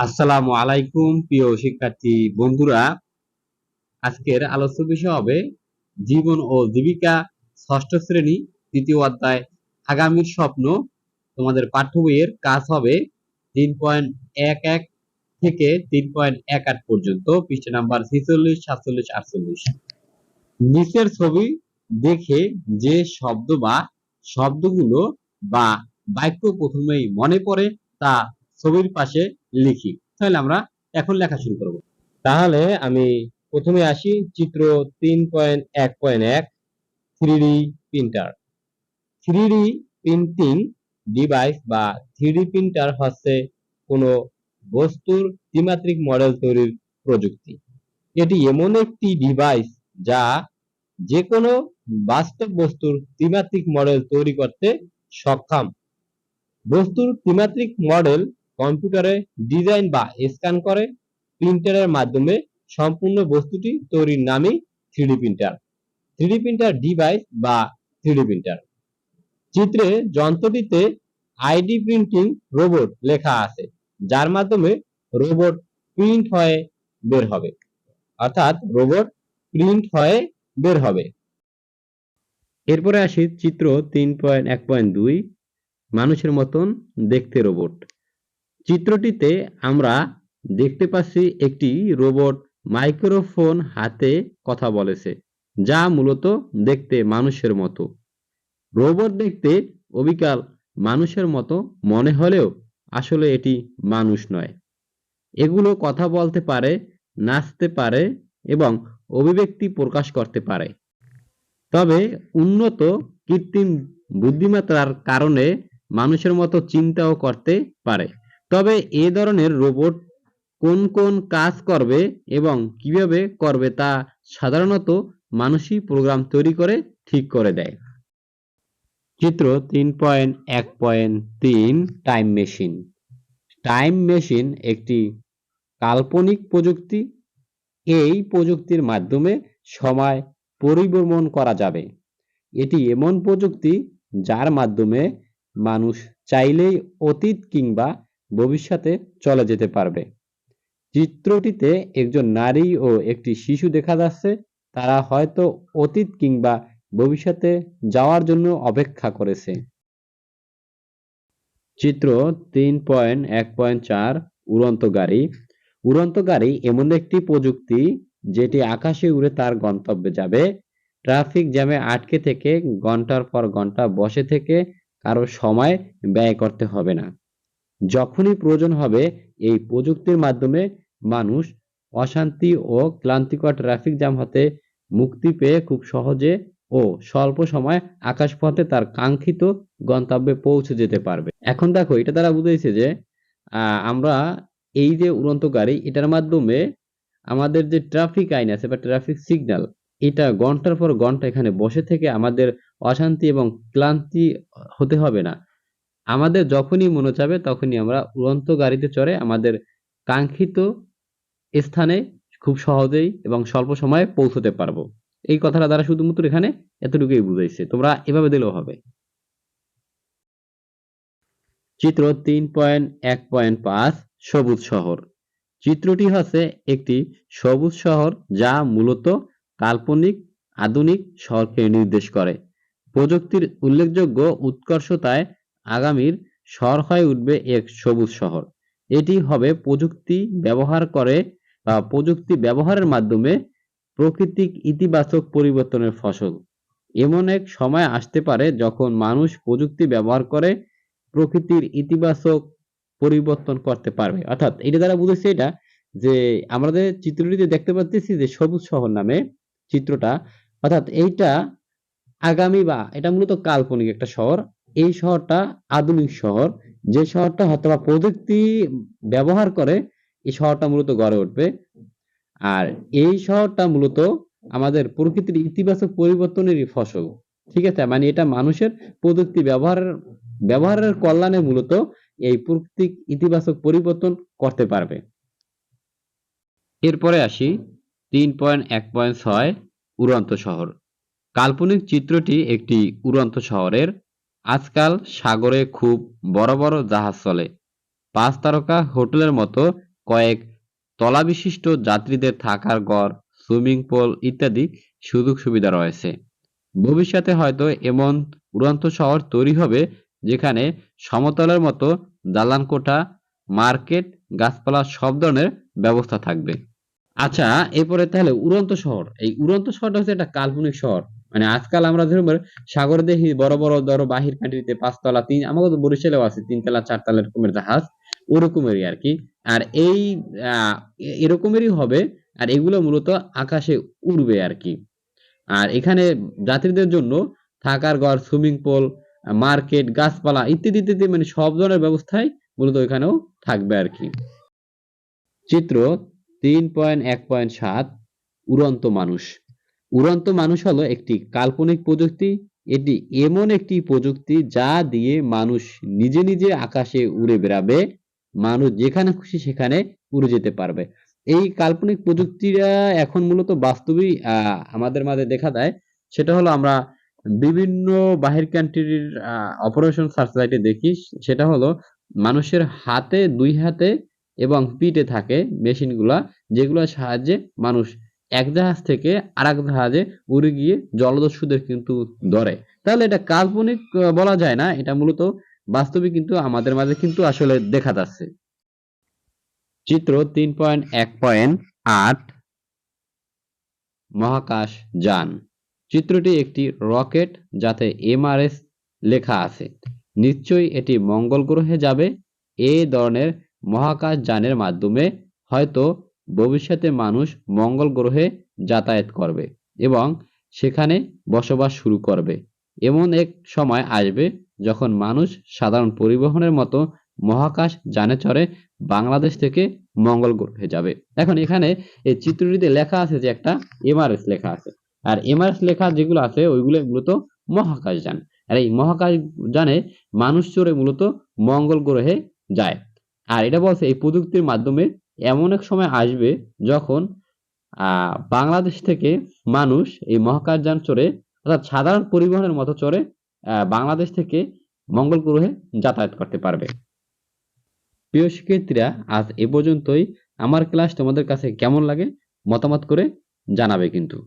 আসসালামু আলাইকুম, প্রিয় শিক্ষার্থী বন্ধুরা। আজকের আলোচ্য বিষয় হবে জীবন ও জীবিকা, ষষ্ঠ শ্রেণি, তৃতীয় অধ্যায় আগামীর স্বপ্ন। তোমাদের পাঠ্য বইয়ের কাজ হবে তিন পয়েন্ট এক এক থেকে তিন পয়েন্ট এক আট পর্যন্ত, পৃষ্ঠা নাম্বার ছেচল্লিশ, সাতচল্লিশ, আটচল্লিশ। নিচের ছবি দেখে যে শব্দ বা শব্দগুলো বা বাক্য প্রথমেই মনে পড়ে তা ছবির পাশে লিখি। তাহলে আমরা এখন লেখা শুরু করব। তাহলে আমি প্রথমে আসি চিত্র তিন পয়েন্ট এক পয়েন্ট এক three printer. Three printing device বা থ্রি প্রিন্টার হচ্ছে কোনো বস্তুর ত্রিমাত্রিক মডেল তৈরির প্রযুক্তি। এটি এমন একটি ডিভাইস যা যে কোনো বাস্তব বস্তুর ত্রিমাত্রিক মডেল তৈরি করতে সক্ষম। বস্তুর ত্রিমাত্রিক মডেল কম্পিউটারে ডিজাইন বা স্ক্যান করে প্রিন্টারের মাধ্যমে সম্পূর্ণ বস্তুটি তৈরির নামই three D printer. Three D printer device বা থ্রিডি প্রিন্টার। চিত্রে যন্ত্রটিতে আইডি প্রিন্টিং রোবট লেখা আছে, যার মাধ্যমে রোবট প্রিন্ট হয়ে বের হবে। অর্থাৎ রোবট প্রিন্ট হয়ে বের হবে। এরপরে আসি চিত্র তিন পয়েন্ট এক পয়েন্ট দুই, মানুষের মতন দেখতে রোবট। চিত্রটিতে আমরা দেখতে পাচ্ছি একটি রোবট মাইক্রোফোন হাতে কথা বলেছে, যা মূলত দেখতে মানুষের মতো। রোবট দেখতে অবিকাল মানুষের মতো মনে হলেও আসলে এটি মানুষ নয়। এগুলো কথা বলতে পারে, নাচতে পারে এবং অভিব্যক্তি প্রকাশ করতে পারে। তবে উন্নত কৃত্রিম বুদ্ধিমত্তার কারণে মানুষের মতো চিন্তাও করতে পারে। তবে এ ধরনের রোবট কোন কোন কাজ করবে এবং কীভাবে করবে তা সাধারণত মানুষই প্রোগ্রাম তৈরি করে ঠিক করে দেয়। চিত্র তিন পয়েন্ট এক পয়েন্ট তিন টাইম মেশিন টাইম মেশিন একটি কাল্পনিক প্রযুক্তি। এই প্রযুক্তির মাধ্যমে সময় পরিভ্রমণ করা যাবে। এটি এমন প্রযুক্তি যার মাধ্যমে মানুষ চাইলেই অতীত কিংবা ভবিষ্যতে চলে যেতে পারবে। চিত্রটিতে একজন নারী ও একটি শিশু দেখা যাচ্ছে, তারা হয়তো অতীত কিংবা ভবিষ্যতে যাওয়ার জন্য অপেক্ষা করেছে। চিত্র তিন পয়েন্ট এক পয়েন্ট চার, উড়ন্ত গাড়ি। উড়ন্ত গাড়ি এমন একটি প্রযুক্তি যেটি আকাশে উড়ে তার গন্তব্যে যাবে। ট্রাফিক জ্যামে আটকে থেকে ঘণ্টার পর ঘণ্টা বসে থেকে কারও সময় ব্যয় করতে হবে না। যখনই প্রয়োজন হবে, এই প্রযুক্তির মাধ্যমে মানুষ অশান্তি ও ক্লান্তিকর ট্রাফিক জ্যাম হতে মুক্তি পেয়ে খুব সহজে ও স্বল্প সময় আকাশপথে তার কাঙ্ক্ষিত গন্তব্যে পৌঁছে যেতে পারবে। এখন দেখো, এটা দ্বারা বুঝেছে যে আমরা এই যে উড়ন্ত গাড়ি, এটার মাধ্যমে আমাদের যে ট্রাফিক আইন আছে বা ট্রাফিক সিগন্যাল এটা ঘণ্টার পর ঘণ্টা এখানে বসে থেকে আমাদের অশান্তি এবং ক্লান্তি হতে হবে না। আমাদের যখনই মনে চাবে তখনই আমরা উড়ন্ত গাড়িতে চড়ে আমাদের কাঙ্ক্ষিত স্থানে খুব সহজেই এবং স্বল্প সময়ে পৌঁছতে পারব। এই কথাটা দ্বারা শুধুমাত্র এখানে এতটুকুই বুঝাইছে। তোমরা এভাবে দিলেও হবে। চিত্র তিন পয়েন্ট এক পয়েন্ট পাঁচ, সবুজ শহর। চিত্রটি হচ্ছে একটি সবুজ শহর যা মূলত কাল্পনিক, আধুনিক শহরকে নির্দেশ করে। প্রযুক্তির উল্লেখযোগ্য উৎকর্ষতায় আগামীর শহর হয়ে উঠবে এক সবুজ শহর। এটি হবে প্রযুক্তি ব্যবহার করে বা প্রযুক্তি ব্যবহারের মাধ্যমে প্রকৃতিক ইতিবাচক পরিবর্তনের ফসল। এমন এক সময় আসতে পারে যখন মানুষ প্রযুক্তি ব্যবহার করে প্রকৃতির ইতিবাচক পরিবর্তন করতে পারবে। অর্থাৎ এটা দ্বারা বুঝেছে এটা যে আমাদের চিত্রটিতে দেখতে পাচ্ছি যে সবুজ শহর নামে চিত্রটা, অর্থাৎ এইটা আগামী বা এটা মূলত কাল্পনিক একটা শহর। এই শহরটা আধুনিক শহর। যে শহরটা হয়তো বা প্রযুক্তি ব্যবহার করে, এই শহরটা মূলত গড়ে উঠবে। আর এই শহরটা মূলত আমাদের প্রকৃতির ইতিবাচক পরিবর্তনেরই ফসল। ঠিক আছে? মানে এটা মানুষের প্রযুক্তি ব্যবহারের ব্যবহারের কল্যাণে মূলত এই প্রকৃতিক ইতিবাচক পরিবর্তন করতে পারবে। এরপরে আসি তিন পয়েন্ট এক পয়েন্ট ছয় উড়ন্ত শহর। কাল্পনিক চিত্রটি একটি উড়ন্ত শহরের আজকাল সাগরে খুব বড় বড় জাহাজ চলে। পাঁচ তারকা হোটেলের মতো কয়েক তলা বিশিষ্ট যাত্রীদের থাকার ঘর, সুইমিং পুল ইত্যাদি সুযোগ সুবিধা রয়েছে। ভবিষ্যতে হয়তো এমন উড়ন্ত শহর তৈরি হবে যেখানে সমতলের মতো দালান কোঠা, মার্কেট, গাছপালা সব ধরনের ব্যবস্থা থাকবে। আচ্ছা এরপরে তাহলে উড়ন্ত শহর। এই উড়ন্ত শহরটা হচ্ছে একটা কাল্পনিক শহর। মানে আজকাল আমরা ধরুন সাগরে দেখি বড় বড় ধরো বাহির কান্ট্রিতে পাঁচতলা তিন, আমাদের বরিশালেও আছে, তিনতলা, চারতলা এরকমের জাহাজ, ওরকমেরই আর কি। আর এই এরকমেরই হবে, আর এগুলো মূলত আকাশে উড়বে আর কি। আর এখানে যাত্রীদের জন্য থাকার ঘর, সুইমিং পুল, মার্কেট, গাছপালা ইত্যাদি ইত্যাদি মানে সব ধরনের ব্যবস্থাই মূলত এখানেও থাকবে আর কি। চিত্র তিন পয়েন্ট এক পয়েন্ট সাত, উড়ন্ত মানুষ। উড়ন্ত মানুষ হলো একটি কাল্পনিক প্রযুক্তি। এটি এমন একটি প্রযুক্তি যা দিয়ে মানুষ নিজে নিজে আকাশে উড়ে বেড়াবে, মানুষ যেখানে খুশি সেখানে উড়ে যেতে পারবে। এই কাল্পনিক প্রযুক্তিটা এখন মূলত বাস্তবেই আমাদের মাঝে দেখা দেয়। সেটা হলো আমরা বিভিন্ন বাহির কান্ট্রির অপারেশন সার্চলাইটে দেখি। সেটা হলো মানুষের হাতে, দুই হাতে এবং পিঠে থাকে মেশিনগুলা যেগুলোর সাহায্যে মানুষ এক জাহাজ থেকে আরেক জাহাজে উড়ে গিয়ে জলদস্যুদের কিন্তু ধরে। তাহলে এটা কাল্পনিক বলা যায় না। এটা মূলত বাস্তবে কিন্তু আমাদের মাঝে কিন্তু আসলে দেখা যাচ্ছে। চিত্র তিন পয়েন্ট এক পয়েন্ট আট মহাকাশ যান। চিত্রটি একটি রকেট যাতে এমআরএস লেখা আছে। নিশ্চয়ই এটি মঙ্গল গ্রহে যাবে। এই ধরনের মহাকাশ যানের মাধ্যমে হয়তো ভবিষ্যতে মানুষ মঙ্গল গ্রহে যাতায়াত করবে এবং সেখানে বসবাস শুরু করবে। এমন এক সময় আসবে যখন মানুষ সাধারণ পরিবহনের মতো মহাকাশ যানে চড়ে বাংলাদেশ থেকে মঙ্গল গ্রহে যাবে। এখন এখানে এই চিত্রটিতে লেখা আছে যে একটা এমআরএস লেখা আছে। আর এমআরএস লেখা যেগুলো আছে, ওইগুলো মূলত মহাকাশ যান। আর এই মহাকাশ যানে মানুষ চড়ে মূলত মঙ্গল গ্রহে যায়। আর এটা বলছে এই প্রযুক্তির মাধ্যমে এমন এক সময় আসবে যখন বাংলাদেশ থেকে মানুষ এই মহাকাশ যান চড়ে, অর্থাৎ সাধারণ পরিবহনের মতো চড়ে বাংলাদেশ থেকে মঙ্গল গ্রহে যাতায়াত করতে পারবে। প্রিয় শিক্ষার্থীরা, আজ এ পর্যন্তই। আমার ক্লাস তোমাদের কাছে কেমন লাগে মতামত করে জানাবে কিন্তু।